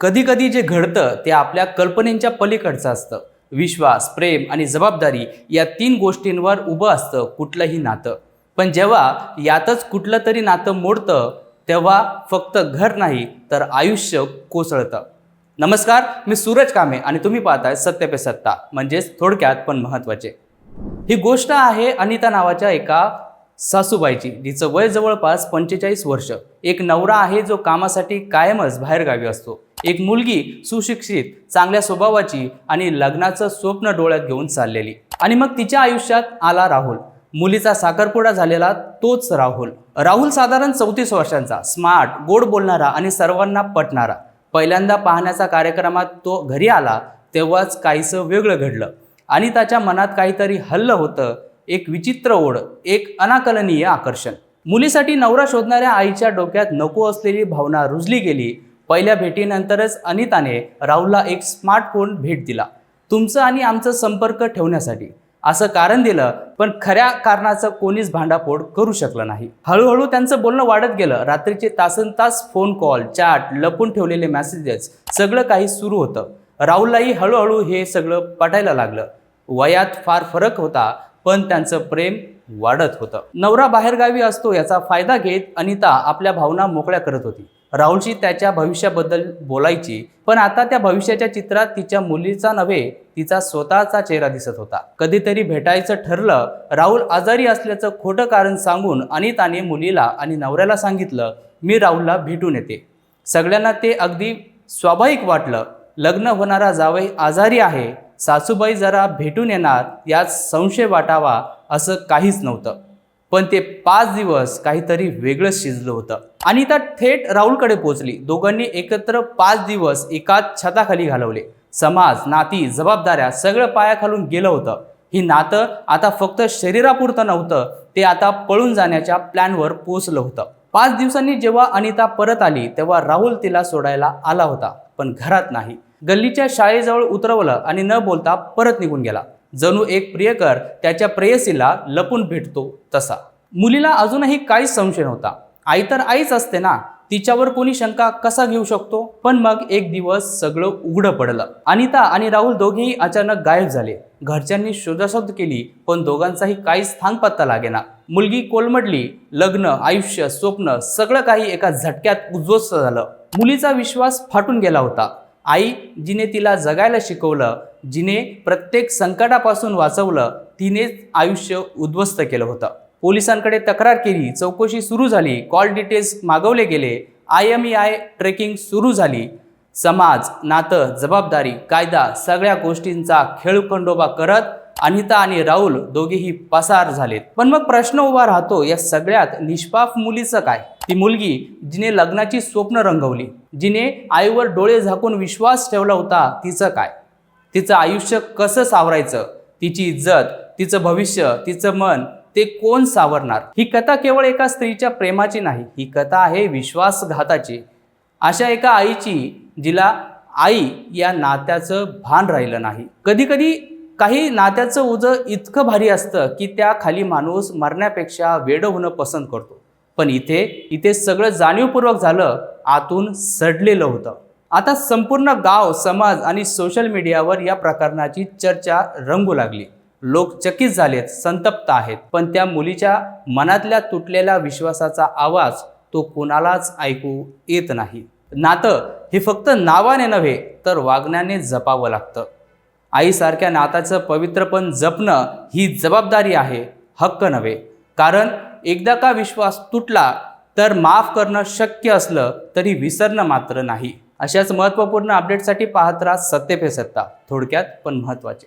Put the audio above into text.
कधी कधी जे घडतं ते आपल्या कल्पनेच्या पलीकडचं असतं. विश्वास प्रेम आणि जबाबदारी या तीन गोष्टींवर उभं असतं कुठलंही नातं. पण जेव्हा यातच कुठलं तरी नातं मोडतं तेव्हा फक्त घर नाही तर आयुष्य कोसळतं. नमस्कार मी सूरज कामे आणि तुम्ही पाहताय सत्य पे सत्ता म्हणजेच थोडक्यात पण महत्त्वाचे. ही गोष्ट आहे अनिता नावाच्या एका सासूबाईची जिचं वय जवळपास पंचेचाळीस वर्ष. एक नवरा आहे जो कामासाठी कायमच बाहेरगावी असतो. एक मुलगी सुशिक्षित चांगल्या स्वभावाची आणि लग्नाचं स्वप्न डोळ्यात घेऊन चाललेली. आणि मग तिच्या आयुष्यात आला राहुल. मुलीचा साखरपुडा झालेला तोच राहुल. राहुल साधारण चौतीस वर्षांचा स्मार्ट गोड बोलणारा आणि सर्वांना पटणारा. पहिल्यांदा पाहण्याचा कार्यक्रमात तो घरी आला तेव्हाच काहीसं वेगळं घडलं. आणि त्याच्या मनात काहीतरी हल्लं होतं एक विचित्र ओढ एक अनाकलनीय आकर्षण. मुलीसाठी नवरा शोधणाऱ्या आईच्या डोक्यात नको असलेली भावना रुजली गेली पहिल्या भेटीनंतरच अनिताने राहुलला एक स्मार्टफोन भेट दिला. तुमचं आणि आमचं संपर्क ठेवण्यासाठी. असं कारण दिलं पण खऱ्या कारणाचं कोणीच भांडाफोड करू शकलं नाही. हळूहळू त्यांचं बोलणं वाढत गेलं. रात्रीचे तासन तास फोन कॉल चॅट लपून ठेवलेले मेसेजेस सगळं काही सुरू होतं. राहुललाही हळूहळू हे सगळं पटायला लागलं. वयात फार फरक होता पण त्यांचं प्रेम वाढत होतं. नवरा बाहेरगावी असतो याचा फायदा घेत अनिता आपल्या भावना मोकळ्या करत होती. राहुलशी त्याच्या भविष्याबद्दल बोलायची पण आता त्या भविष्याच्या चित्रात तिच्या मुलीचा नव्हे तिचा स्वतःचा चेहरा दिसत होता. कधीतरी भेटायचं ठरलं राहुल आजारी असल्याचं खोटं कारण सांगून अनिताने मुलीला आणि नवऱ्याला सांगितलं मी राहुलला भेटून येते. सगळ्यांना ते अगदी स्वाभाविक वाटलं. लग्न होणारा जावई आजारी आहे सासूबाई जरा भेटून येणार यात संशय वाटावा असं काहीच नव्हतं. पण ते पाच दिवस काहीतरी वेगळंच शिजलं होतं. अनिता थेट राहुलकडे पोचली दोघांनी एकत्र पाच दिवस एकाच छताखाली घालवले. समाज नाती जबाबदाऱ्या सगळं पायाखालून गेलं होतं. ही नातं आता फक्त शरीरापुरतं नव्हतं ते आता पळून जाण्याच्या प्लॅनवर पोचलं होतं. पाच दिवसांनी जेव्हा अनिता परत आली तेव्हा राहुल तिला सोडायला आला होता पण घरात नाही. गल्लीच्या शाळेजवळ उतरवलं आणि न बोलता परत निघून गेला. जणू एक प्रियकर त्याच्या प्रेयसीला लपून भेटतो तसा. मुलीला अजूनही काहीच संशय नव्हता. आई तर आईच असते ना. तिच्यावर कोणी शंका कसा घेऊ शकतो? पण मग एक दिवस सगळं उघडं पडलं. अनिता आणि राहुल दोघेही अचानक गायब झाले. घरच्यांनी शोधाशोध केली पण दोघांचाही काहीच थांगपत्ता लागेना. मुलगी कोलमडली लग्न आयुष्य स्वप्न सगळं काही एका झटक्यात उद्ध्वस्त झालं. मुलीचा विश्वास फाटून गेला होता. आई जिने तिला जगायला शिकवलं जिने प्रत्येक संकटापासून वाचवलं तिनेच आयुष्य उद्ध्वस्त केलं होतं. पोलिसांकडे तक्रार केली. चौकशी सुरू झाली. कॉल डिटेल्स मागवले गेले. I M E I tracking सुरू झाली. समाज नातं जबाबदारी कायदा सगळ्या गोष्टींचा खेळखंडोबा करत अनिता आणि राहुल दोघेही पसार झालेत. पण मग प्रश्न उभा राहतो या सगळ्यात निष्पाप मुलीचं काय? ती मुलगी जिने लग्नाची स्वप्न रंगवली. जिने आईवर डोळे झाकून विश्वास ठेवला होता तिचं काय? तिचं आयुष्य कसं सावरायचं? तिची इज्जत तिचं भविष्य तिचं मन ते कोण सावरणार? ही कथा केवळ एका स्त्रीच्या प्रेमाची नाही ही कथा आहे विश्वासघाताची. अशा एका आईची जिला आई या नात्याचं भान राहिलं नाही. कधी कधी काही नात्याचं उजं इतकं भारी असतं की त्या खाली माणूस मरण्यापेक्षा वेड होणं पसंत करतो. पण इथे इथे सगळं जाणीवपूर्वक झालं आतून सडलेलं होतं. आता संपूर्ण गाव समाज आणि सोशल मीडियावर या प्रकरणाची चर्चा रंगू लागली. लोक चकित झालेत संतप्त आहेत. पण त्या मुलीच्या मनातल्या तुटलेल्या विश्वासाचा आवाज तो कोणालाच ऐकू येत नाही. नातं हे फक्त नावाने नव्हे तर वागण्याने जपावं लागतं. आईसारख्या नाताचं पवित्रपण जपणं ही जबाबदारी आहे हक्क नव्हे. कारण एकदा का विश्वास तुटला तर माफ करणं शक्य असलं तरी विसरणं मात्र नाही. अशाच महत्त्वपूर्ण अपडेटसाठी पाहत राहा सत्य सत्ता थोडक्यात पण महत्त्वाचे.